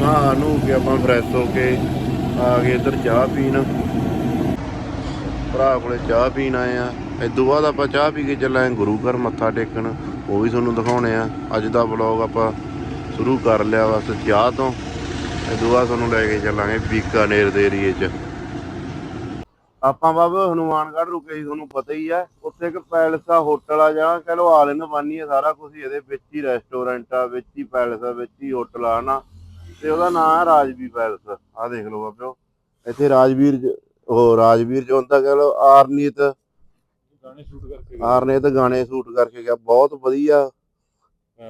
ਨਹਾ ਨੂੰ ਕੇ ਆਪਾਂ ਫਰੈਸ਼ ਹੋ ਕੇ ਆ ਗਏ ਇੱਧਰ ਚਾਹ ਪੀਣ। ਭਰਾ ਕੋਲੇ ਚਾਹ ਪੀਣ ਆਏ ਆ। ਇਦੋਂ ਬਾਅਦ ਆਪਾਂ ਚਾਹ ਪੀ ਕੇ ਚੱਲਾਂਗੇ ਗੁਰੂ ਘਰ ਮੱਥਾ ਟੇਕਣ। ਉਹ ਵੀ ਤੁਹਾਨੂੰ ਦਿਖਾਉਣੇ ਆ। ਅੱਜ ਦਾ ਵਲੌਗ ਆਪਾਂ ਸ਼ੁਰੂ ਕਰ ਲਿਆ ਬਸ ਚਾਹ ਤੋਂ। ਇਦੋਂ ਬਾਅਦ ਤੁਹਾਨੂੰ ਲੈ ਕੇ ਚੱਲਾਂਗੇ ਬੀਕਾਨੇਰ ਦੇ ਏਰੀਏ 'ਚ। ਆਪਾਂ ਬਾਬਾ ਹਨੂਮਾਨਗੜ੍ਹ ਰੁਕੇ ਸੀ, ਤੁਹਾਨੂੰ ਪਤਾ ਹੀ ਆ। ਉੱਥੇ ਇੱਕ ਪੈਲਸ ਆ, ਹੋਟਲ ਆ, ਜਾਂ ਕਹ ਲੋ ਆਲ ਇਨ ਵਨ ਆ ਸਾਰਾ ਕੁਝ ਇਹਦੇ ਵਿੱਚ ਹੀ ਰੈਸਟੋਰੈਂਟ ਆ, ਵਿੱਚ ਹੀ ਪੈਲਸ ਆ, ਵਿੱਚ ਹੀ ਹੋਟਲ ਆ ਨਾ ਤੇ ਉਹਦਾ ਨਾਮ ਹੈ ਰਾਜਵੀ ਪੈਲਸ। ਆ ਦੇਖ ਲਓ ਬਾਬਿਓ। ਇੱਥੇ ਰਾਜਵੀਰ ਜ- ਉਹ ਰਾਜਵੀਰ ਜੋ ਹੁੰਦਾ ਕਹ ਲੋ ਆਰਨੀਤ। ਗਾਣੇ ਸ਼ੂਟ ਕਰਕੇ ਆਰਨੀਤ ਗਾਣੇ ਸ਼ੂਟ ਕਰਕੇ ਗਿਆ। ਬਹੁਤ ਵਧੀਆ।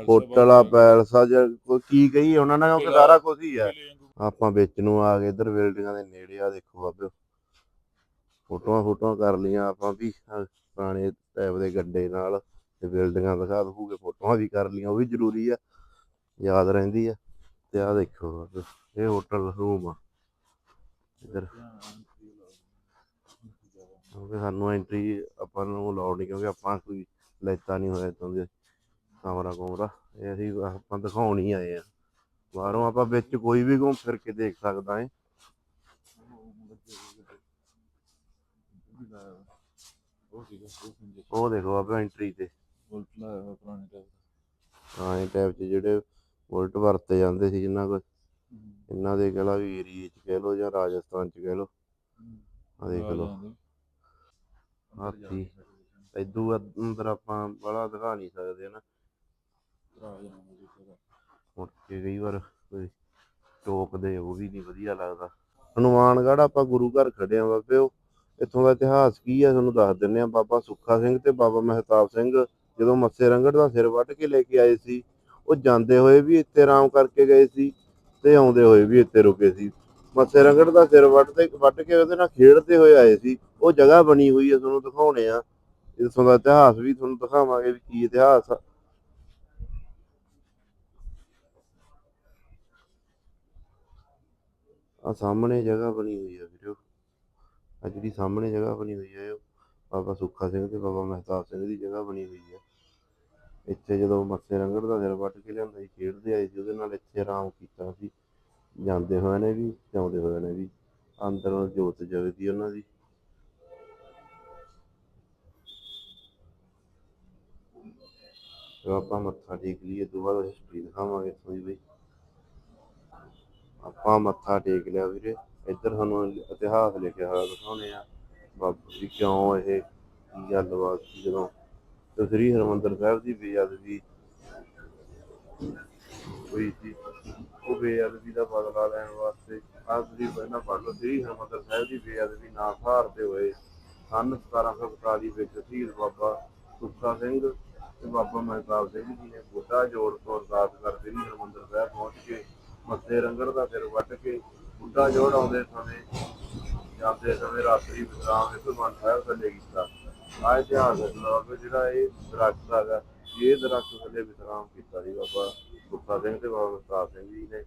ਹੋਟਲ ਆ ਪੈਲਸ ਆ ਜਾਂ ਕੋਈ ਕੀ ਕਹੀ ਉਹਨਾਂ ਨੇ ਕਿਉਂਕਿ ਸਾਰਾ ਕੁਝ ਹੀ ਆ। ਆਪਾਂ ਵਿੱਚ ਨੂੰ ਆ ਗਏ ਇੱਧਰ ਬਿਲਡਿੰਗਾਂ ਦੇ ਨੇੜੇ ਆ ਦੇਖੋ ਬਾਬਿਓ। ਫੋਟੋਆਂ ਫੋਟੋਆਂ ਕਰ ਲੀਆਂ ਆਪਾਂ ਵੀ ਆਹ ਪੁਰਾਣੇ ਟਾਈਪ ਦੇ ਗੱਡੇ ਨਾਲ। ਤੇ ਬਿਲਡਿੰਗਾਂ ਦਿਖਾ ਦੂਗੇ ਫੋਟੋਆਂ ਵੀ ਕਰ ਲੀਆਂ ਉਹ ਵੀ ਜ਼ਰੂਰੀ ਆ। ਯਾਦ ਰਹਿੰਦੀ ਆ। ਤੇ ਆ ਦੇਖੋ ਇਹ ਹੋਟਲ ਰੂਮ ਆ। ਇੱਧਰ। ਕਿਉਂਕਿ ਸਾਨੂੰ ਐਂਟਰੀ ਆਪਾਂ ਨੂੰ ਅਲਾਉਡ ਨਹੀਂ ਕਿਉਂਕਿ ਆਪਾਂ ਕੋਈ ਲੈਤਾ ਨਹੀਂ ਹੋਇਆ ਇਤੋਂ ਦੇ ਕਮਰਾ ਕੁਮਰਾ। ਇਹ ਅਸੀਂ ਆਪਾਂ ਦਿਖਾਉਣ ਹੀ ਆਏ ਆ। ਬਾਹਰੋਂ ਆਪਾਂ ਵਿੱਚ ਕੋਈ ਵੀ ਘੁੰਮ ਫਿਰ ਕੇ ਦੇਖ ਸਕਦਾ ਹੈ ਉਹ ਦੇਖੋ ਆਪਾਂ ਐਂਟਰੀ ਤੇ। ਪੁਰਾਣੇ ਟਾਈਪ ਹਾਂ ਇਹ ਟਾਈਪ 'ਚ ਜਿਹੜੇ ਵੋਲਟ ਵਰਤੇ ਜਾਂਦੇ ਸੀ ਜਿੰਨਾ ਕੁ ਇਹਨਾਂ ਦੇ ਕਹਿ ਲਾ ਵੀ ਏਰੀਏ 'ਚ ਕਹਿ ਲੋ ਜਾਂ ਰਾਜਸਥਾਨ 'ਚ ਕਹਿ ਲੋ ਆ ਦੇਖ ਲਓ। ਹਾਥੀ ਇਦੂ ਅੰਦਰ ਆਪਾਂ ਬੜਾ ਦਿਖਾ ਨਹੀਂ ਸਕਦੇ ਨਾ ਮੁੜ ਕੇ ਕਈ ਵਾਰ ਕੋਈ ਟੋਕਦੇ ਉਹ ਵੀ ਨਹੀਂ ਵਧੀਆ ਲੱਗਦਾ। ਹਨੂਮਾਨਗੜ੍ਹ ਆਪਾਂ ਗੁਰੂ ਘਰ ਖੜੇ ਆ ਬਾਬੇ ਉਹ ਇੱਥੋਂ ਦਾ ਇਤਿਹਾਸ ਕੀ ਆ ਤੁਹਾਨੂੰ ਦੱਸ ਦਿੰਨੇ ਆ ਬਾਬਾ ਸੁੱਖਾ ਸਿੰਘ ਤੇ ਬਾਬਾ ਮਹਿਤਾਬ ਸਿੰਘ ਜਦੋਂ ਮੱਸੇ ਰੰਗੜ ਦਾ ਸਿਰ ਵੱਢ ਕੇ ਲੈ ਕੇ ਆਏ ਸੀ ਉਹ ਜਾਂਦੇ ਹੋਏ ਵੀ ਇੱਥੇ ਆਰਾਮ ਕਰਕੇ ਗਏ ਸੀ ਤੇ ਆਉਂਦੇ ਹੋਏ ਵੀ ਇੱਥੇ ਰੁਕੇ ਸੀ। ਮੱਸੇ ਰੰਗੜ ਦਾ ਸਿਰ ਵੱਢ ਤੇ ਕੇ ਉਹਦੇ ਨਾਲ ਖੇਡਦੇ ਹੋਏ ਆਏ ਸੀ। ਉਹ ਜਗ੍ਹਾ ਬਣੀ ਹੋਈ ਹੈ ਤੁਹਾਨੂੰ ਦਿਖਾਉਣੇ ਆ। ਇੱਥੋਂ ਦਾ ਇਤਿਹਾਸ ਵੀ ਤੁਹਾਨੂੰ ਦਿਖਾਵਾਂਗੇ ਵੀ ਕੀ ਇਤਿਹਾਸ ਆ। ਆ ਸਾਹਮਣੇ ਜਗ੍ਹਾ ਬਣੀ ਹੋਈ ਆ ਵੀਰੋ। ਆ ਜਿਹੜੀ ਸਾਹਮਣੇ ਜਗ੍ਹਾ ਬਣੀ ਹੋਈ ਆ, ਇਹ ਬਾਬਾ ਸੁੱਖਾ ਸਿੰਘ ਤੇ ਬਾਬਾ ਮਹਿਤਾਬ ਸਿੰਘ ਦੀ ਜਗ੍ਹਾ ਬਣੀ ਹੋਈ ਹੈ ਇੱਥੇ ਜਦੋਂ ਮੱਸੇ ਰੰਗੜ ਦਾ ਸਿਰ ਵੱਟ ਕੇ ਲਿਆਂਦਾ ਸੀ, ਖੇਡਦੇ ਆਏ ਸੀ, ਉਹਦੇ ਨਾਲ ਇੱਥੇ ਆਰਾਮ ਕੀਤਾ ਸੀ। ਜਾਂਦੇ ਹੋਏ ਨੇ ਵੀ ਜਾਉਂਦੇ ਹੋਏ ਨੇ ਵੀ, ਅੰਦਰ ਜੋਤ ਜਗਦੀ ਉਹਨਾਂ ਦੀ। ਆਪਾਂ ਮੱਥਾ ਟੇਕ ਲਈਏ ਤੋਂ ਬਾਅਦ ਹਿਸਟਰੀ ਦਿਖਾਵਾਂਗੇ ਇੱਥੋਂ ਦੀ ਬਈ। ਆਪਾਂ ਮੱਥਾ ਟੇਕ ਲਿਆ ਵੀਰੇ। ਇੱਧਰ ਸਾਨੂੰ ਇਤਿਹਾਸ ਲਿਖਿਆ ਹੋਇਆ ਦਿਖਾਉਣੇ ਆ। ਬਾਬਾ ਜੀ ਕਿਉਂ ਇਹ ਕੀ ਗੱਲਬਾਤ ਸੀ, ਜਦੋਂ ਤੇ ਸ੍ਰੀ ਹਰਿਮੰਦਰ ਸਾਹਿਬ ਦੀ ਬੇਅਦਬੀ। ਹੋਈ ਸੀ ਉਹ ਬੇਅਦਬੀ ਦਾ ਬਦਲਾ ਲੈਣ ਵਾਸਤੇ ਆਹ ਤੁਸੀਂ ਪਹਿਲਾਂ ਪੜ੍ਹ ਲਓ, ਸ੍ਰੀ ਹਰਿਮੰਦਰ ਸਾਹਿਬ ਦੀ ਬੇਅਦਬੀ ਨਾ ਸਹਾਰਦੇ ਹੋਏ ਸੰਨ 1741 ਵਿੱਚ ਸ਼ਹੀਦ ਬਾਬਾ ਸੁੱਖਾ ਸਿੰਘ ਤੇ ਬਾਬਾ ਮਹਿਤਾਬ ਸਿੰਘ ਜੀ ਨੇ ਬੁੱਢਾ ਜੋੜ ਤੋਂ ਅਰਦਾਸ ਕਰ ਸ੍ਰੀ ਹਰਿਮੰਦਰ ਸਾਹਿਬ ਪਹੁੰਚ ਕੇ ਮੱਥੇ ਰੰਗੜ ਦਾ ਸਿਰ ਵੱਟ ਕੇ ਬੁੱਢਾ ਜੋੜ ਆਉਂਦੇ ਸਮੇਂ, ਜਾਂਦੇ ਸਮੇਂ ਰਾਤਰੀ ਵਿਸ਼ਰਾਮ ਇਸ ਮਨ ਸਾਹਿਬ ਥੱਲੇ ਕੀਤਾ। ਆ ਇਤਿਹਾਸ ਦੱਸਦਾ ਕਿ ਜਿਹੜਾ ਇਹ ਦਰਖਤ ਹੈਗਾ ਇਹ ਦਰਖਤ ਥੱਲੇ ਵਿਸ਼ਰਾਮ ਕੀਤਾ ਸੀ ਬਾਬਾ ਸੁੱਖਾ ਸਿੰਘ ਤੇ ਬਾਬਾ ਮਹਿਤਾਬ ਸਿੰਘ ਜੀ ਨੇ।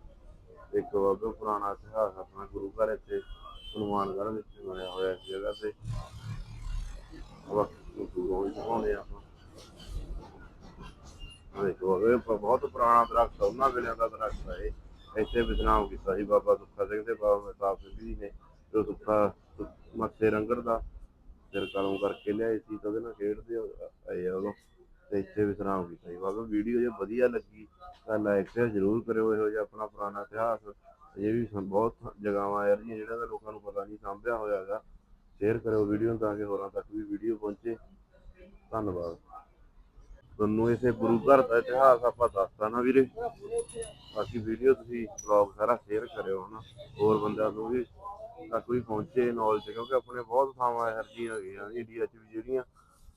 ਇੱਕ ਬਾਬਾ ਪੁਰਾਣਾ ਇਤਿਹਾਸ ਆਪਣਾ ਗੁਰੂ ਘਰ ਇੱਥੇ ਹਨੂਮਾਨਗੜ੍ਹ ਵਿੱਚ ਬਣਿਆ ਹੋਇਆ ਇਸ ਜਗ੍ਹਾ ਤੇ। ਵਕਤ ਦੂਰੋਂ ਹੀ ਦਿਖਾਉਂਦੇ ਆ ਆਪਾਂ। ਆਹ ਦੇਖੋ ਇਹ ਬ- ਬਹੁਤ ਪੁਰਾਣਾ ਦਰਖਤ ਆ, ਉਹਨਾਂ ਵੇਲਿਆਂ ਦਾ ਦਰਖਤ ਹੈ ਇਹ। ਇੱਥੇ ਵਿਸ਼ਰਾਮ ਕੀਤਾ ਸੀ ਬਾਬਾ ਸੁੱਖਾ ਸਿੰਘ ਤੇ ਬਾਬਾ ਮਹਿਤਾਬ ਸਿੰਘ ਜੀ ਨੇ ਜੋ ਸੁੱਖਾ ਸੁ- ਮੱਥੇ ਰੰਗੜ ਦਾ ਸਿਰ ਕਲਮ ਕਰਕੇ ਲਿਆਏ ਸੀ ਤਾਂ ਉਹਦੇ ਨਾਲ ਖੇਡਦੇ ਆਏ ਆ ਉਦੋਂ। ਤੇ ਇੱਥੇ ਵਿਸ਼ਰਾਮ ਕੀਤਾ ਸੀ। ਬਾਬਾ ਵੀਡੀਓ ਜੇ ਵਧੀਆ ਲੱਗੀ ਤਾਂ ਲਾਈਕ ਸ਼ੇਅਰ ਜ਼ਰੂਰ ਕਰਿਓ, ਇਹੋ ਜਿਹਾ ਆਪਣਾ ਪੁਰਾਣਾ ਇਤਿਹਾਸ। ਇਹ ਵੀ ਬਹੁਤ ਜਗ੍ਹਾਵਾਂ ਆ ਰਹੀਆਂ ਜਿਹੜਾ ਦਾ ਲੋਕਾਂ ਨੂੰ ਪਤਾ ਨਹੀਂ, ਸਾਂਭਿਆ ਹੋਇਆ ਹੈਗਾ। ਸ਼ੇਅਰ ਕਰਿਓ ਵੀਡੀਓ ਤਾਂ ਕਿ ਹੋਰਾਂ ਤੱਕ ਵੀ ਵੀਡੀਓ ਪਹੁੰਚੇ। ਧੰਨਵਾਦ। ਤੁਹਾਨੂੰ ਇਸੇ ਗੁਰੂ ਘਰ ਦਾ ਇਤਿਹਾਸ ਆਪਾਂ ਦੱਸਤਾ ਨਾ ਵੀਰੇ। ਬਾਕੀ ਵੀਡੀਓ ਤੁਸੀਂ ਬਲੌਗ ਸਾਰਾ ਸ਼ੇਅਰ ਕਰਿਓ ਹਨਾ। ਹੋਰ ਬੰਦਿਆਂ ਨੂੰ ਵੀ ਤੱਕ ਵੀ ਪਹੁੰਚੇ ਨੌਲੇਜ ਕਿਉਂਕਿ ਆਪਣੇ ਬਹੁਤ ਥਾਵਾਂ ਜਿਹੀਆਂ ਹੈਗੀਆਂ ਇੰਡੀਆ 'ਚ ਵੀ ਜਿਹੜੀਆਂ।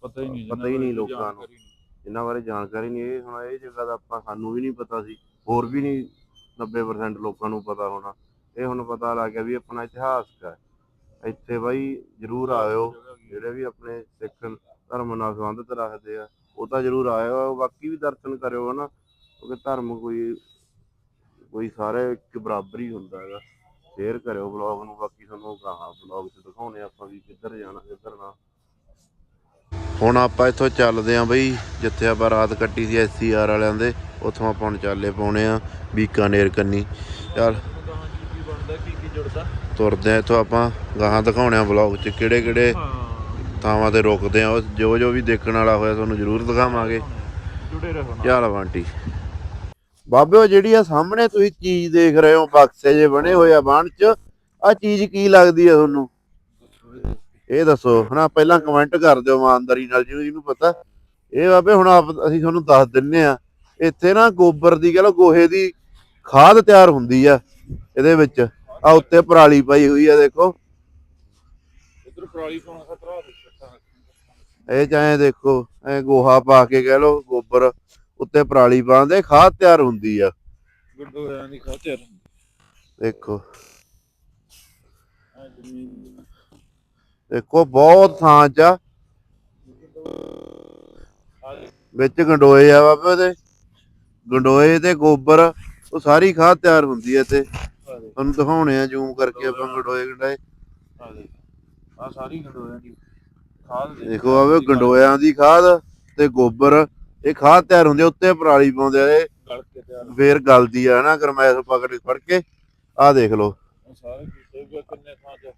ਪਤਾ ਹੀ ਨਹੀਂ ਪਤਾ ਹੀ ਨਹੀਂ ਲੋਕਾਂ ਨੂੰ। ਇਹਨਾਂ ਬਾਰੇ ਜਾਣਕਾਰੀ ਨਹੀਂ ਇਹ ਹੁਣ ਇਹ ਜਗ੍ਹਾ ਦਾ ਆਪਾਂ ਸਾਨੂੰ ਵੀ ਨਹੀਂ ਪਤਾ ਸੀ ਹੋਰ ਵੀ ਨਹੀਂ 90% ਲੋਕਾਂ ਨੂੰ ਪਤਾ ਹੋਣਾ। ਇਹ ਹੁਣ ਪਤਾ ਲੱਗ ਗਿਆ ਵੀ ਆਪਣਾ ਇਤਿਹਾਸ ਹੈ। ਇੱਥੇ ਬਾਈ ਜਰੂਰ ਆਇਓ ਜਿਹੜੇ ਵੀ ਆਪਣੇ ਸਿੱਖ ਧਰਮ ਨਾਲ ਸੰਬੰਧਿਤ ਰੱਖਦੇ ਆ ਉਹ ਤਾਂ ਜਰੂਰ ਆਇਓ ਬਾਕੀ ਵੀ ਦਰਸ਼ਨ ਕਰਿਓ ਹਨਾ। ਕਿਉਂਕਿ ਧਰਮ ਕੋਈ ਕੋਈ ਸਾਰੇ ਇੱਕ ਬਰਾਬਰ ਹੀ ਹੁੰਦਾ ਹੈਗਾ। ਸ਼ੇਅਰ ਕਰਿਓ ਬਲੌਗ ਨੂੰ ਬਾਕੀ ਤੁਹਾਨੂੰ ਕਹਾਂ ਬਲੌਗ 'ਚ ਦਿਖਾਉਣੇ ਆਪਾਂ ਵੀ ਕਿੱਧਰ ਜਾਣਾ ਕਿੱਧਰ ਨਾ। ਹੁਣ ਆਪਾਂ ਇੱਥੋਂ ਚੱਲਦੇ ਆਂ ਬਈ ਜਿੱਥੇ ਆਪਾਂ ਰਾਤ ਕੱਟੀ ਸੀ ਐਸਸੀਆਰ ਵਾਲਿਆਂ ਦੇ ਉੱਥੋਂ ਆਪਾਂ ਹੁਣ ਚਾਲੇ ਪਾਉਣੇ ਆ ਬੀਕਾਨੇਰ ਕੰਨੀ। ਚੱਲ ਗਾਹਾਂ ਤੁਰਦੇ ਆ ਇੱਥੋਂ ਆਪਾਂ ਗਾਹਾਂ ਦਿਖਾਉਣੇ ਆ ਵਲੌਗ 'ਚ ਕਿਹੜੇ ਕਿਹੜੇ ਥਾਵਾਂ ਤੇ ਰੁਕਦੇ ਆ ਉਹ ਜੋ ਜੋ ਵੀ ਦੇਖਣ ਵਾਲਾ ਹੋਇਆ ਤੁਹਾਨੂੰ ਜ਼ਰੂਰ ਦਿਖਾਵਾਂਗੇ। ਜੁੜੇ ਰਹੋ ਨਾ ਚੱਲ ਬੰਟੀ ਬਾਬੇ ਉਹ ਜਿਹੜੀ ਆ ਸਾਹਮਣੇ ਤੁਸੀਂ ਚੀਜ਼ ਦੇਖ ਰਹੇ ਹੋ ਬਕਸੇ ਜੇ ਬਣੇ ਹੋਏ ਆ ਬਾਣ 'ਚ ਆ ਚੀਜ਼ ਕੀ ਲੱਗਦੀ ਆ ਤੁਹਾਨੂੰ? ਇਹ ਦੱਸੋ ਹਨਾ ਪਹਿਲਾਂ ਕਮੈਂਟ ਕਰ ਦਿਓ ਇਮਾਨਦਾਰੀ ਨਾਲ ਜਿਹਨੂੰ ਜਿਹਨੂੰ ਪਤਾ। ਇਹ ਬਾਬੇ ਹੁਣ ਆਪ ਅਸੀਂ ਤੁਹਾਨੂੰ ਦੱਸ ਦਿੰਨੇ ਆ ਇੱਥੇ ਨਾ ਗੋਬਰ ਦੀ ਕਹ ਲਓ ਗੋਹੇ ਦੀ ਖਾਦ ਤਿਆਰ ਹੁੰਦੀ ਆ ਇਹਦੇ ਵਿੱਚ। ਆ ਉੱਤੇ ਪਰਾਲੀ ਪਾਈ ਹੋਈ ਆ ਦੇਖੋ। ਇਧਰ ਪਰਾਲੀ ਪਾਉਣਾ ਖਤਰਾ ਇਹ ਚਾਹੇ ਦੇਖੋ ਐ ਗੋਹਾ ਪਾ ਕੇ ਕਹਿ ਲਓ ਗੋਬਰ। ਉੱਤੇ ਪਰਾਲੀ ਪਾਉਂਦੇ ਖਾਦ ਤਿਆਰ ਹੁੰਦੀ ਆ। ਗੁੱਡੋ ਦੀ ਦੇਖੋ। ਆ ਜ਼ਮੀਨ ਦੇਖੋ ਬਹੁਤ ਥਾਂ ਚ ਆ। ਵਿੱਚ ਗੰਡੋਏ ਆ ਬਾਬੇ ਉਹਦੇ ਗੰਡੋਏ ਤੇ ਗੋਬਰ ਉਹ ਸਾਰੀ ਖਾਦ ਤਿਆਰ ਹੁੰਦੀ ਹੈ ਦੇ ਤੁਹਾਨੂੰ ਦਿਖਾਉਣੇ ਆ ਜ਼ੂਮ ਕਰਕੇ ਆਪਾਂ ਗੰਡੋਏ ਗੰਡਾਏ ਆ ਸਾਰੀ ਗੰਡੋਆਂ ਦੀ ਖਾਦ ਦੇਖੋ ਬਾਬੇ ਗੰਡੋਇਆਂ ਦੀ ਖਾਦ ਤੇ ਗੋਬਰ। ਇਹ ਖਾਦ ਤਿਆਰ ਹੁੰਦੀ ਆ ਉੱਤੇ ਪਰਾਲੀ ਪਾਉਂਦੇ ਆ ਇਹ। ਗਲ ਕੇ ਤਿਆਰ ਫੇਰ ਗਲਦੀ ਆ ਨਾ ਗਰਮੈਸ਼ ਪਕੜ ਫੜ ਕੇ ਆਹ ਦੇਖ ਲਓ। ਆ ਸਾਰੇ ਕੀਤੇ ਹੋਏ ਕਿੰਨੇ ਥਾਂ ਚ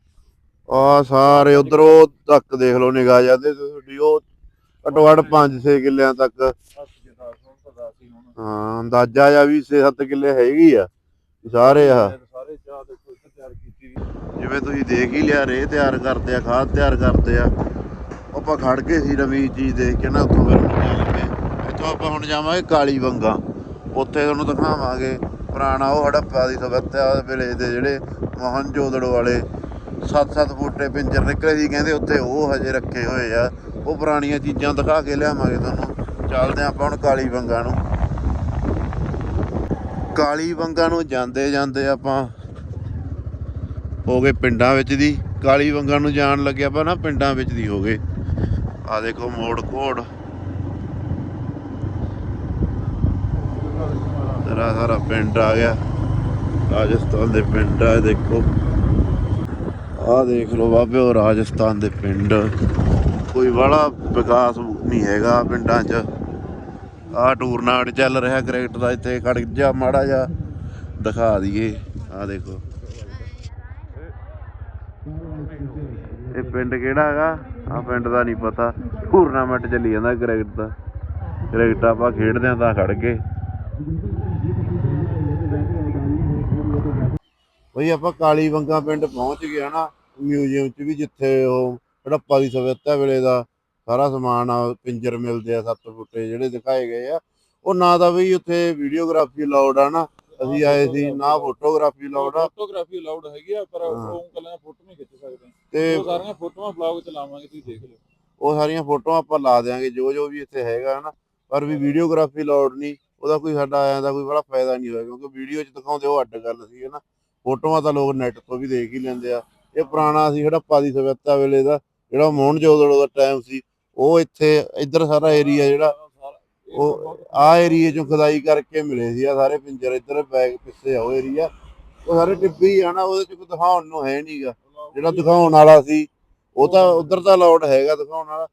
ਆ ਸਾਰੇ ਉਧਰੋਂ ਤੱਕ ਦੇਖ ਲਓ ਨਿਗਾਹ ਜਾਂਦੇ ਤੁਹਾਡੀ ਉਹ ਘੱਟੋ ਘੱਟ 5-6 ਕਿੱਲਿਆਂ ਤੱਕ। ਹੱਥ ਦੇ ਨਾਲ ਹੁਣ ਪਤਾ ਸੀ ਹੁਣ। ਹਾਂ ਅੰਦਾਜ਼ਾ ਜਾਂ ਵੀ 6-7 ਕਿੱਲੇ ਹੈਗੀ ਆ ਸਾਰੇ ਆ। ਸਾਰੇ ਚਾਹ ਦੇ ਕੋਈ ਤਿਆਰ ਕੀਤੀ ਵੀ। ਜਿਵੇਂ ਤੁਸੀਂ ਦੇਖ ਹੀ ਲਿਆ ਰੇ ਤਿਆਰ ਕਰਦੇ ਆ ਖਾਦ ਤਿਆਰ ਕਰਦੇ ਆ। ਆਪਾਂ ਖੜ ਗਏ ਸੀ ਨਵੀਂ ਚੀਜ਼ ਦੇਖ ਕੇ ਨਾ ਉੱਥੋਂ ਫਿਰ ਮੁੜਿਆ ਲੱਗੇ। ਇੱਥੋਂ ਆਪਾਂ ਹੁਣ ਜਾਵਾਂਗੇ ਕਾਲੀ ਬੰਗਾ। ਉੱਥੇ ਤੁਹਾਨੂੰ ਦਿਖਾਵਾਂਗੇ ਪੁਰਾਣਾ ਉਹ ਹੜੱਪਾ ਦੀ ਸਵੱਤਿਆ ਵੇਲੇ ਦੇ ਜਿਹੜੇ ਮੋਹਨ ਜੋਦੜੋ ਵਾਲੇ 7-7 ਫੁੱਟੇ ਪਿੰਜਰ ਨਿਕਲੇ ਸੀ, ਕਹਿੰਦੇ ਉੱਥੇ ਉਹ ਹਜੇ ਰੱਖੇ ਹੋਏ ਆ। ਉਹ ਪੁਰਾਣੀਆਂ ਚੀਜ਼ਾਂ ਦਿਖਾ ਕੇ ਲਿਆਵਾਂਗੇ ਤੁਹਾਨੂੰ। ਚੱਲਦੇ ਆਪਾਂ ਹੁਣ ਕਾਲੀ ਬੰਗਾ ਨੂੰ। ਕਾਲੀ ਬੰਗਾ ਨੂੰ ਜਾਂਦੇ ਜਾਂਦੇ ਆਪਾਂ ਹੋ ਗਏ ਪਿੰਡਾਂ ਵਿੱਚ ਦੀ। ਕਾਲੀ ਵੰਗਾਂ ਨੂੰ ਜਾਣ ਲੱਗਿਆ ਆਪਾਂ ਨਾ ਪਿੰਡਾਂ ਵਿੱਚ ਦੀ ਹੋ ਗਏ। ਆ ਦੇਖੋ ਮੋੜ ਕੋੜ ਤੇਰਾ ਸਾਰਾ ਪਿੰਡ ਆ ਗਿਆ। ਰਾਜਸਥਾਨ ਦੇ ਪਿੰਡ ਆ ਦੇਖੋ। ਆ ਦੇਖ ਲਓ ਬਾਬੇ, ਉਹ ਰਾਜਸਥਾਨ ਦੇ ਪਿੰਡ। ਕੋਈ ਵਾਲਾ ਵਿਕਾਸ ਨਹੀਂ ਹੈਗਾ ਪਿੰਡਾਂ 'ਚ। ਆ ਟੂਰਨਾਮੈਂਟ ਚੱਲ ਰਿਹਾ, ਕ੍ਰਿਕਟ ਦਾ ਇੱਥੇ ਖੜ ਜਾ, ਮਾੜਾ ਜਾ ਦਿਖਾ ਦਈਏ। ਆ ਦੇਖੋ। ਇਹ ਪਿੰਡ ਕਿਹੜਾ ਹੈਗਾ? ਆ ਪਿੰਡ ਦਾ ਨਹੀਂ ਪਤਾ। ਟੂਰਨਾਮੈਂਟ ਚੱਲੀ ਜਾਂਦਾ ਕ੍ਰਿਕਟ ਦਾ। ਕ੍ਰਿਕਟ ਆਪਾਂ ਖੇਡਦੇ ਆਂ ਤਾਂ ਖੜ ਕੇ ਬਈ ਆਪਾਂ ਕਾਲੀ ਬੰਗਾ ਪਿੰਡ ਪਹੁੰਚ ਗਏ ਹਨਾ ਮਿਊਜ਼ੀਅਮ 'ਚ ਵੀ ਜਿੱਥੇ ਉਹ ਹੜੱਪਾ ਦੀ ਸਭਿਅਤਾ ਵੇਲੇ ਦਾ ਸਾਰਾ ਸਮਾਨ ਆ ਪਿੰਜਰ ਮਿਲਦੇ ਆ ਸੱਤ ਫੁੱਟੇ ਜਿਹੜੇ ਦਿਖਾਏ ਗਏ ਆ। ਉਹ ਨਾ ਤਾਂ ਬਈ ਉੱਥੇ ਵੀਡੀਓਗ੍ਰਾਫੀ ਅਲਾਉਡ ਆ ਨਾ ਅਸੀਂ ਆਏ ਸੀ ਨਾ ਫੋਟੋਗ੍ਰਾਫੀ ਅਲਾਉਡ ਆ। ਫੋਟੋਗ੍ਰਾਫੀ ਅਲਾਉਡ ਹੈਗੀ ਆ ਪਰ। ਉਹ ਕੱਲੀਆਂ ਫੋਟੋ ਨਹੀਂ ਖਿੱਚ ਸਕਦੇ। ਤੇ ਉਹ ਸਾਰੀਆਂ ਫੋਟੋਆਂ ਬਲੌਗ ਚ ਲਾਵਾਂਗੇ ਤੁਸੀਂ ਦੇਖ ਲਿਓ। ਉਹ ਸਾਰੀਆਂ ਫੋਟੋਆਂ ਆਪਾਂ ਲਾ ਦਿਆਂਗੇ ਜੋ ਜੋ ਵੀ ਇੱਥੇ ਹੈਗਾ ਹਨਾ। ਪਰ ਵੀ ਵੀਡੀਓਗ੍ਰਾਫੀ ਅਲਾਉਡ ਨਹੀਂ ਉਹਦਾ ਕੋਈ ਸਾਡਾ ਆਇਆ ਦਾ ਕੋਈ ਬੜਾ ਫਾਇਦਾ ਨਹੀਂ ਹੋਇਆ ਕਿਉਂਕਿ ਵੀਡੀਓ 'ਚ ਦਿਖਾਉਂਦੇ ਉਹ ਅੱਡ ਗੱਲ ਸੀ ਹਨਾ। ਫੋਟੋਆਂ ਤਾਂ ਲੋਕ ਨੈਟ ਤੋਂ ਵੀ ਦੇਖ ਹੀ ਲੈਂਦੇ ਆ। ਇਹ ਪੁਰਾਣਾ ਸੀ ਹੜੱਪਾ ਦੀ ਸਭਿਅਤਾ ਵੇਲੇ ਦਾ, ਜਿਹੜਾ ਮੋਹਨ ਜੋਦੜੋ ਦਾ ਟਾਈਮ ਸੀ, ਉਹ ਇੱਥੇ ਇੱਧਰ ਸਾਰਾ ਏਰੀਆ ਜਿਹੜਾ, ਉਹ ਆ ਏਰੀਏ ਚੋਂ ਖਦਾਈ ਕਰਕੇ ਮਿਲੇ ਸੀ। ਆ ਸਾਰੇ ਪਿੰਜਰ ਇੱਧਰ ਬੈਗ ਪਿੱਛੇ ਆ, ਉਹ ਏਰੀਆ ਉਹ ਸਾਰੇ ਟਿੱਬੀ ਆ ਨਾ, ਉਹਦੇ ਚ ਕੋਈ ਦਿਖਾਉਣ ਨੂੰ ਹੈ ਨਹੀਂਗਾ ਜਿਹੜਾ ਦਿਖਾਉਣ ਵਾਲਾ ਸੀ, ਉਹ ਤਾਂ ਉਧਰ ਤਾਂ ਅਲਾਉਡ ਹੈਗਾ ਦਿਖਾਉਣ ਵਾਲਾ।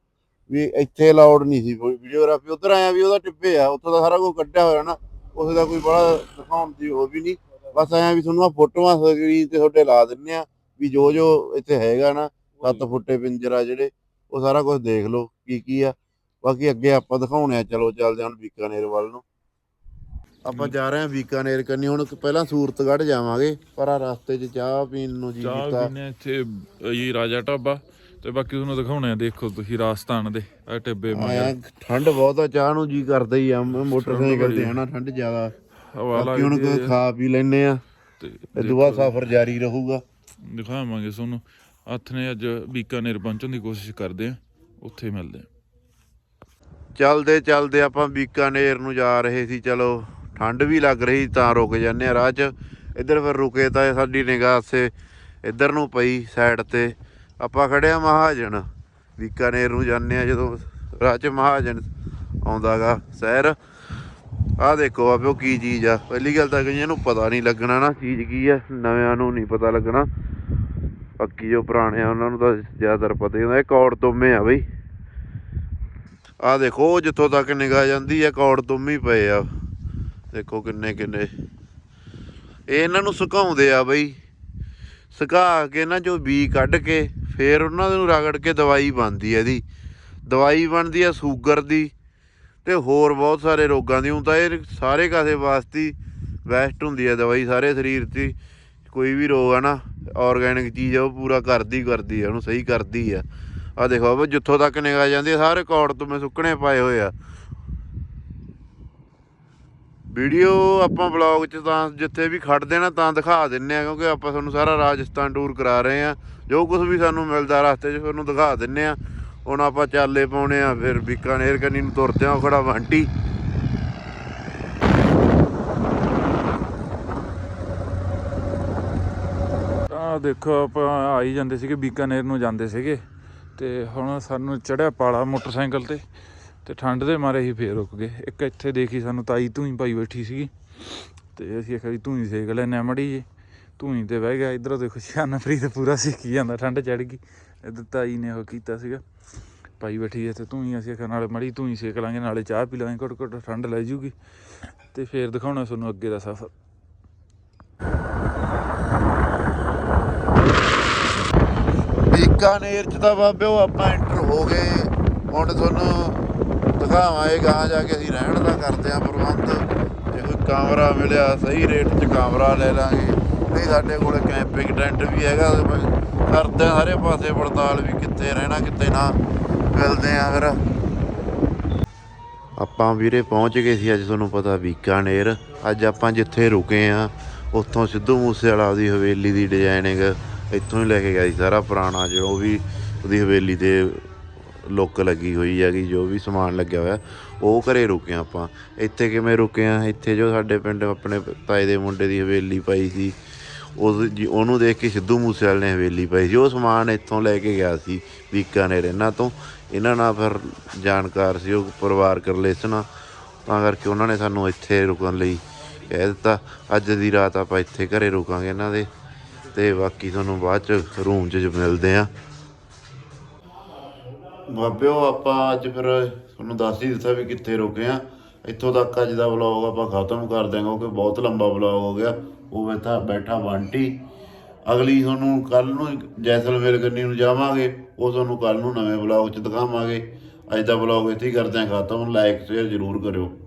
ਵੀ ਇੱਥੇ ਅਲਾਉਡ ਨਹੀਂ ਸੀ ਵੀਡੀਓਗ੍ਰਾਫੀ ਉਧਰ ਆਇਆ ਵੀ ਉਹਦਾ ਟਿੱਬੇ ਆ, ਉੱਥੋਂ ਦਾ ਸਾਰਾ ਕੁਝ ਕੱਢਿਆ ਹੋਇਆ ਨਾ, ਉਸ ਦਾ ਕੋਈ ਬੜਾ ਦਿਖਾਉਣ ਦੀ ਉਹ ਵੀ ਨਹੀਂ ਬਸ ਐਂ ਵੀ ਤੁਹਾਨੂੰ ਆ ਫੋਟੋਆਂ ਸਕਰੀਨ ਤੇ ਤੁਹਾਡੇ ਲਾ ਦਿੰਨੇ ਆ ਵੀ ਜੋ ਜੋ ਇੱਥੇ ਹੈਗਾ ਨਾ ਸੱਤ ਫੁੱਟੇ ਪਿੰਜਰ ਜਿਹੜੇ ਉਹ ਸਾਰਾ ਕੁਝ ਦੇਖ ਲਓ ਕੀ ਕੀ ਆ। ਬਾਕੀ ਅੱਗੇ ਆਪਾਂ ਦਿਖਾਉਣੇ ਆ ਚਲੋ ਚੱਲਦੇ ਹਾਂ ਹੁਣ ਬੀਕਾਨੇਰ ਵੱਲ ਨੂੰ। ਆਪਾਂ ਜਾ ਰਹੇ ਹਾਂ ਬੀਕਾਨੇਰ ਕੰਨੀ ਹੁਣ ਪਹਿਲਾਂ ਸੂਰਤਗੜ੍ਹ ਜਾਵਾਂਗੇ ਪਰ ਆ ਰਸਤੇ 'ਚ ਚਾਹ ਪੀਣ ਨੂੰ ਜੀ ਚਾਹ ਕੀਤਾ। ਪੀਨੇ ਇੱਥੇ ਇਹ ਰਾਜਾ ਢਾਬਾ ਤੇ ਬਾਕੀ ਤੁਹਾਨੂੰ ਦਿਖਾਉਣੇ ਆ ਦੇਖੋ ਤੁਸੀਂ ਰਾਜਸਥਾਨ ਦੇ ਆ ਟਿੱਬੇ ਮਗਰ। ਠੰਡ ਬਹੁਤ ਆ ਚਾਹ ਨੂੰ ਜੀ ਕਰਦਾ ਹੀ ਆ ਮੋਟਰਸਾਈਕਲ ਤੇ ਹਨਾ ਠੰਡ ਜ਼ਿਆਦਾ। ਹਵਾ ਬਾਕੀ ਹੁਣ ਕੋਈ ਖਾ ਪੀ ਲੈਨੇ ਆ ਦੁਆ ਸਫ਼ਰ ਜਾਰੀ ਰਹੂਗਾ। ਦਿਖਾਵਾਂਗੇ ਤੁਹਾਨੂੰ। ਹੱਥ ਨੇ ਅੱਜ ਬੀਕਾਨੇਰ ਪਹੁੰਚਣ ਦੀ ਕੋਸ਼ਿਸ਼ ਕਰਦੇ ਆ। ਉੱਥੇ ਮਿਲਦੇ ਆ। ਚੱਲਦੇ ਚੱਲਦੇ ਆਪਾਂ ਬੀਕਾਨੇਰ ਨੂੰ ਜਾ ਰਹੇ ਸੀ। ਚਲੋ ਠੰਡ ਵੀ ਲੱਗ ਰਹੀ ਤਾਂ ਰੁਕ ਜਾਂਦੇ ਆ ਰਾਹ 'ਚ। ਇੱਧਰ ਫਿਰ ਰੁਕੇ ਤਾਂ ਸਾਡੀ ਨਿਗਾਹ ਸੇ ਇੱਧਰ ਨੂੰ ਪਈ ਸਾਈਡ ਤੇ। ਆਪਾਂ ਖੜਿਆ ਮਹਾਜਨ। ਬੀਕਾਨੇਰ ਨੂੰ ਜਾਂਦੇ ਆ ਜਦੋਂ ਰਾਹ 'ਚ ਮਹਾਜਨ ਆਉਂਦਾਗਾ ਸ਼ਹਿਰ। ਆਹ ਦੇਖੋ ਆਪੇ ਉਹ ਕੀ ਚੀਜ਼ ਆ। ਪਹਿਲੀ ਗੱਲ ਤਾਂ ਕਈਆਂ ਨੂੰ ਪਤਾ ਨਹੀਂ ਲੱਗਣਾ ਨਾ ਚੀਜ਼ ਕੀ ਆ, ਨਵਿਆਂ ਨੂੰ ਨਹੀਂ ਪਤਾ ਲੱਗਣਾ। ਬਾਕੀ ਜੋ ਪੁਰਾਣੇ ਆ, ਉਹਨਾਂ ਨੂੰ ਤਾਂ ਜ਼ਿਆਦਾਤਰ ਪਤਾ ਹੀ ਹੁੰਦਾ, ਇਹ ਕੌੜ ਤੋਮੇ ਆ ਬਈ। ਆ ਦੇਖੋ, ਉਹ ਜਿੱਥੋਂ ਤੱਕ ਨਿਗਾਹ ਜਾਂਦੀ ਆ, ਕੌੜ ਤੁੰਮ ਹੀ ਪਏ ਆ। ਦੇਖੋ ਕਿੰਨੇ ਕਿੰਨੇ। ਇਹ ਇਹਨਾਂ ਨੂੰ ਸੁਕਾਉਂਦੇ ਆ ਬਈ। ਸੁਕਾ ਕੇ ਨਾ ਜੋ ਬੀ ਕੱਢ ਕੇ, ਫੇਰ ਉਹਨਾਂ ਨੂੰ ਰਗੜ ਕੇ ਦਵਾਈ ਬਣਦੀ ਹੈ ਇਹਦੀ। ਦਵਾਈ ਬਣਦੀ ਆ ਸ਼ੂਗਰ ਦੀ। ਤੇ ਹੋਰ ਬਹੁਤ ਸਾਰੇ ਰੋਗਾਂ ਦੀ ਹੁਣ ਤਾਂ ਇਹ ਸਾਰੇ ਕਾਸੇ ਵਾਸਤੇ ਬੈਸਟ ਹੁੰਦੀ ਹੈ ਦਵਾਈ ਸਾਰੇ ਸਰੀਰ 'ਚ ਕੋਈ ਵੀ ਰੋਗ ਆ ਨਾ ਆਰਗੈਨਿਕ ਚੀਜ਼ ਆ, ਉਹ ਪੂਰਾ ਕਰਦੀ ਕਰਦੀ ਆ, ਉਹਨੂੰ ਸਹੀ ਕਰਦੀ ਆ। ਆ ਦੇਖੋ ਬਾਬਾ, ਜਿੱਥੋਂ ਤੱਕ ਨਿਗਾਹ ਜਾਂਦੀ ਆ, ਸਾਰੇ ਕੌੜ ਤੋਂ ਮੈਂ ਸੁੱਕਣੇ ਪਾਏ ਹੋਏ ਆ। ਵੀਡੀਓ ਆਪਾਂ ਬਲੌਗ 'ਚ ਤਾਂ ਜਿੱਥੇ ਵੀ ਖੜਦੇ ਨਾ, ਤਾਂ ਦਿਖਾ ਦਿੰਨੇ ਆ, ਕਿਉਂਕਿ ਆਪਾਂ ਤੁਹਾਨੂੰ ਸਾਰਾ ਰਾਜਸਥਾਨ ਟੂਰ ਕਰਾ ਰਹੇ ਆ। ਜੋ ਕੁਝ ਵੀ ਸਾਨੂੰ ਮਿਲਦਾ, ਰਸਤੇ 'ਚ ਤੁਹਾਨੂੰ ਦਿਖਾ ਦਿੰਨੇ ਆ। ਹੁਣ ਆਪਾਂ ਚਾਲੇ ਪਾਉਣੇ ਆ, ਫਿਰ ਬੀਕਾਨੇਰ ਕੰਨੀ ਨੂੰ ਤੁਰਦੇ ਆ ਖੜਾ ਵਾਂਟੀ। ਆ ਦੇਖੋ, ਆਪਾਂ ਆਈ ਜਾਂਦੇ ਸੀਗੇ, ਬੀਕਾਨੇਰ ਨੂੰ ਜਾਂਦੇ ਸੀਗੇ, ਤੇ ਹੁਣ ਸਾਨੂੰ ਚੜਿਆ ਪਾਲਾ ਮੋਟਰਸਾਈਕਲ ਤੇ ਤੇ ਠੰਡ ਦੇ ਮਾਰੇ ਹੀ ਫੇਰ ਰੁਕ ਗਏ। ਇੱਕ ਇੱਥੇ ਦੇਖੀ ਸਾਨੂੰ ਤਾਈ ਧੂਈ ਪਾਈ ਬੈਠੀ ਸੀਗੀ, ਤੇ ਅਸੀਂ ਆਖਿਆ ਵੀ ਧੂਈ ਸੇਕ ਲੈਨੇ ਮੜੀ ਜੀ ਧੂਈ ਤੇ ਬਹਿ ਗਿਆ, ਇਧਰੋਂ ਦੇਖੋ ਸ਼ਾਨਪ੍ਰੀਤ ਪੂਰਾ ਸਿੱਕੀ ਜਾਂਦਾ, ਠੰਡ ਚੜ ਗਈ। ਇਧਰ ਤਾਈ ਨੇ ਉਹ ਕੀਤਾ ਸੀਗਾ। ਪਾਈ ਬੈਠੀ ਇੱਥੇ ਹੀ ਅਸੀਂ ਆਖਿਆ ਨਾਲੇ ਮੜੀ ਹੀ ਸੇਕ ਲਾਂਗੇ, ਨਾਲੇ ਚਾਹ ਪੀ ਲਾਂਗੇ, ਘੁੱਟ ਘੁੱਟ, ਠੰਡ ਲੈ ਜੂਗੀ। ਤੇ ਫੇਰ ਦਿਖਾਉਣਾ ਤੁਹਾਨੂੰ ਅੱਗੇ ਦਾ ਸਫ਼ਰ। ਬੀਕਾਨੇਰ 'ਚ ਤਾਂ ਬਾਬਿਓ ਆਪਾਂ ਐਂਟਰ ਹੋ ਗਏ। ਹੁਣ ਤੁਹਾਨੂੰ ਦਿਖਾਵਾਂਗੇ ਗਾਂ ਜਾ ਕੇ ਅਸੀਂ ਰਹਿਣ ਦਾ ਕਰਦੇ ਆ ਪ੍ਰਬੰਧ। ਜੇ ਕੋਈ ਕਮਰਾ ਮਿਲਿਆ, ਸਹੀ ਰੇਟ 'ਚ ਕਮਰਾ ਲੈ ਲਾਂਗੇ। ਨਹੀਂ, ਸਾਡੇ ਕੋਲ ਕੈਂਪਿੰਗ ਟੈਂਟ ਵੀ ਹੈਗਾ ਕਰਦੇ ਆ ਸਾਰੇ ਪਾਸੇ ਪੜਤਾਲ ਵੀ ਕਿੱਥੇ ਰਹਿਣਾ, ਕਿੱਥੇ ਨਾ ਮਿਲਦੇ ਆ ਫਿਰ। ਆਪਾਂ ਵੀਰੇ ਪਹੁੰਚ ਗਏ ਸੀ, ਅੱਜ ਤੁਹਾਨੂੰ ਪਤਾ ਬੀਕਾਨੇਰ। ਅੱਜ ਆਪਾਂ ਜਿੱਥੇ ਰੁਕੇ ਆ, ਉੱਥੋਂ ਸਿੱਧੂ ਮੂਸੇ ਵਾਲਾ ਉਹਦੀ ਹਵੇਲੀ ਦੀ ਡਿਜ਼ਾਈਨਿੰਗ ਇੱਥੋਂ ਹੀ ਲੈ ਕੇ ਗਿਆ ਸੀ ਸਾਰਾ ਪੁਰਾਣਾ ਜੋ ਵੀ ਉਹਦੀ ਹਵੇਲੀ ਤੇ ਲੁੱਕ ਲੱਗੀ ਹੋਈ ਹੈਗੀ, ਜੋ ਵੀ ਸਮਾਨ ਲੱਗਿਆ ਹੋਇਆ, ਉਹ ਘਰੇ ਰੁਕੇ ਹਾਂ ਆਪਾਂ। ਇੱਥੇ ਕਿਵੇਂ ਰੁਕੇ ਆ? ਇੱਥੇ ਜੋ ਸਾਡੇ ਪਿੰਡ ਆਪਣੇ ਤਾਏ ਦੇ ਮੁੰਡੇ ਦੀ ਹਵੇਲੀ ਪਾਈ ਸੀ ਉਹ ਜੀ- ਉਹਨੂੰ ਦੇਖ ਕੇ ਸਿੱਧੂ ਮੂਸੇਵਾਲੇ ਨੇ ਹਵੇਲੀ ਪਾਈ ਸੀ। ਉਹ ਸਮਾਨ ਇੱਥੋਂ ਲੈ ਕੇ ਗਿਆ ਸੀ ਬੀਕਾਨੇਰ, ਇਹਨਾਂ ਤੋਂ। ਇਹਨਾਂ ਨਾਲ ਫਿਰ ਜਾਣਕਾਰ ਸੀ, ਉਹ ਪਰਿਵਾਰਕ ਰਿਲੇਸ਼ਨ ਤਾਂ ਕਰਕੇ ਉਹਨਾਂ ਨੇ ਸਾਨੂੰ ਇੱਥੇ ਰੁਕਣ ਲਈ ਕਹਿ ਦਿੱਤਾ। ਅੱਜ ਦੀ ਰਾਤ ਆਪਾਂ ਇੱਥੇ ਘਰੇ ਰੁਕਾਂਗੇ ਇਹਨਾਂ ਦੇ। ਤੇ ਬਾਕੀ ਤੁਹਾਨੂੰ ਬਾਅਦ ਚ ਰੂਮ 'ਚ ਮਿਲਦੇ ਆ ਬਾਬਿਓ, ਆਪਾਂ ਅੱਜ ਫਿਰ ਤੁਹਾਨੂੰ ਦੱਸ ਹੀ ਦਿੱਤਾ ਵੀ ਕਿੱਥੇ ਰੁਕੇ ਆ ਇੱਥੋਂ ਤੱਕ ਅੱਜ ਦਾ ਵਲੌਗ ਆਪਾਂ ਖਤਮ ਕਰ ਦਿਆਂਗੇ, ਕਿਉਂਕਿ ਬਹੁਤ ਲੰਬਾ ਵਲੌਗ ਹੋ ਗਿਆ। ਉਹ ਬੈਠਾ ਬੈਠਾ ਬੰਟੀ। ਅਗਲੀ ਤੁਹਾਨੂੰ ਕੱਲ ਨੂੰ ਜੈਸਲਮੇਰ ਕੰਨੀ ਨੂੰ ਜਾਵਾਂਗੇ, ਉਹ ਤੁਹਾਨੂੰ ਕੱਲ ਨੂੰ ਨਵੇਂ ਵਲੌਗ 'ਚ ਦਿਖਾਵਾਂਗੇ। ਅੱਜ ਦਾ ਵਲੌਗ ਇੱਥੇ ਹੀ ਕਰਦੇ ਹਾਂ ਖਤਮ। ਲਾਈਕ ਸ਼ੇਅਰ ਜ਼ਰੂਰ ਕਰਿਓ।